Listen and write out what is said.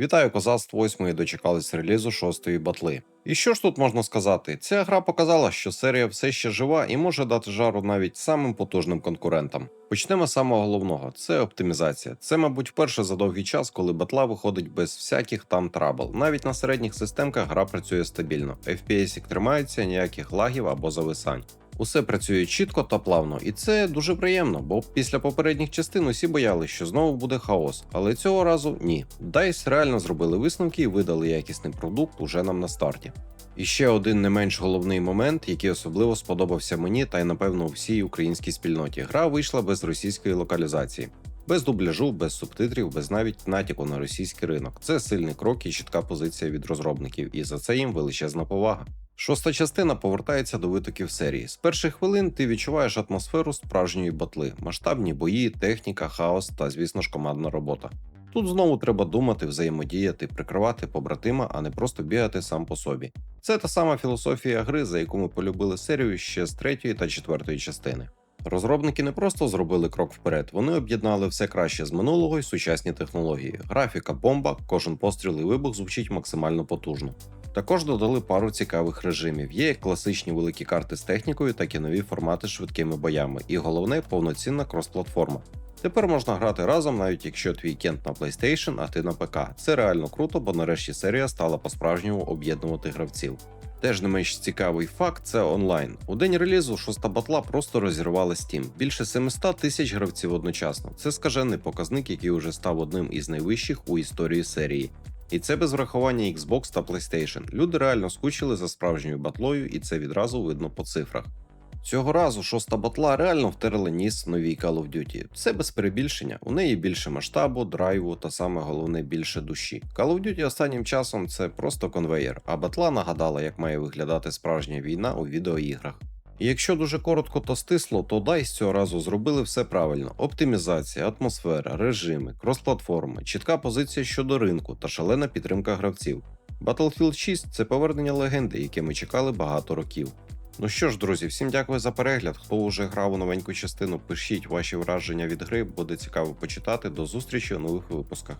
Вітаю козацтво 8 дочекались релізу 6 батли. І що ж тут можна сказати? Ця гра показала, що серія все ще жива і може дати жару навіть самим потужним конкурентам. Почнемо з самого головного: це оптимізація. Це, мабуть, вперше за довгий час, коли батла виходить без всяких там трабл. Навіть на середніх системках гра працює стабільно. FPS тримається, ніяких лагів або зависань. Усе працює чітко та плавно, і це дуже приємно, бо після попередніх частин усі боялися, що знову буде хаос. Але цього разу ні. DICE реально зробили висновки і видали якісний продукт уже нам на старті. І ще один не менш головний момент, який особливо сподобався мені та й напевно всій українській спільноті. Гра вийшла без російської локалізації. Без дубляжу, без субтитрів, без навіть натяку на російський ринок. Це сильний крок і чітка позиція від розробників, і за це їм величезна повага. Шоста частина повертається до витоків серії. З перших хвилин ти відчуваєш атмосферу справжньої батли, масштабні бої, техніка, хаос та, звісно ж, командна робота. Тут знову треба думати, взаємодіяти, прикривати побратима, а не просто бігати сам по собі. Це та сама філософія гри, за яку ми полюбили серію ще з третьої та четвертої частини. Розробники не просто зробили крок вперед, вони об'єднали все краще з минулого і сучасні технології. Графіка, бомба, кожен постріл і вибух звучить максимально потужно. Також додали пару цікавих режимів. Є як класичні великі карти з технікою, так і нові формати з швидкими боями. І головне повноцінна крос-платформа. Тепер можна грати разом, навіть якщо твій кент на PlayStation, а ти на ПК. Це реально круто, бо нарешті серія стала по-справжньому об'єднувати гравців. Теж не менш цікавий факт це онлайн. У день релізу шоста батла просто розірвала Steam. Більше 700 тисяч гравців одночасно. Це скажений показник, який уже став одним із найвищих у історії серії. І це без врахування Xbox та PlayStation. Люди реально скучили за справжньою батлою, і це відразу видно по цифрах. Цього разу шоста батла реально втерла ніс новій Call of Duty. Це без перебільшення. У неї більше масштабу, драйву та саме головне більше душі. Call of Duty останнім часом це просто конвеєр, а батла нагадала, як має виглядати справжня війна у відеоіграх. Якщо дуже коротко та стисло, то DICE цього разу зробили все правильно: оптимізація, атмосфера, режими, крос-платформи, чітка позиція щодо ринку та шалена підтримка гравців. Battlefield 6 це повернення легенди, яке ми чекали багато років. Ну що ж, друзі, всім дякую за перегляд. Хто вже грав у новеньку частину, пишіть ваші враження від гри, буде цікаво почитати. До зустрічі у нових випусках.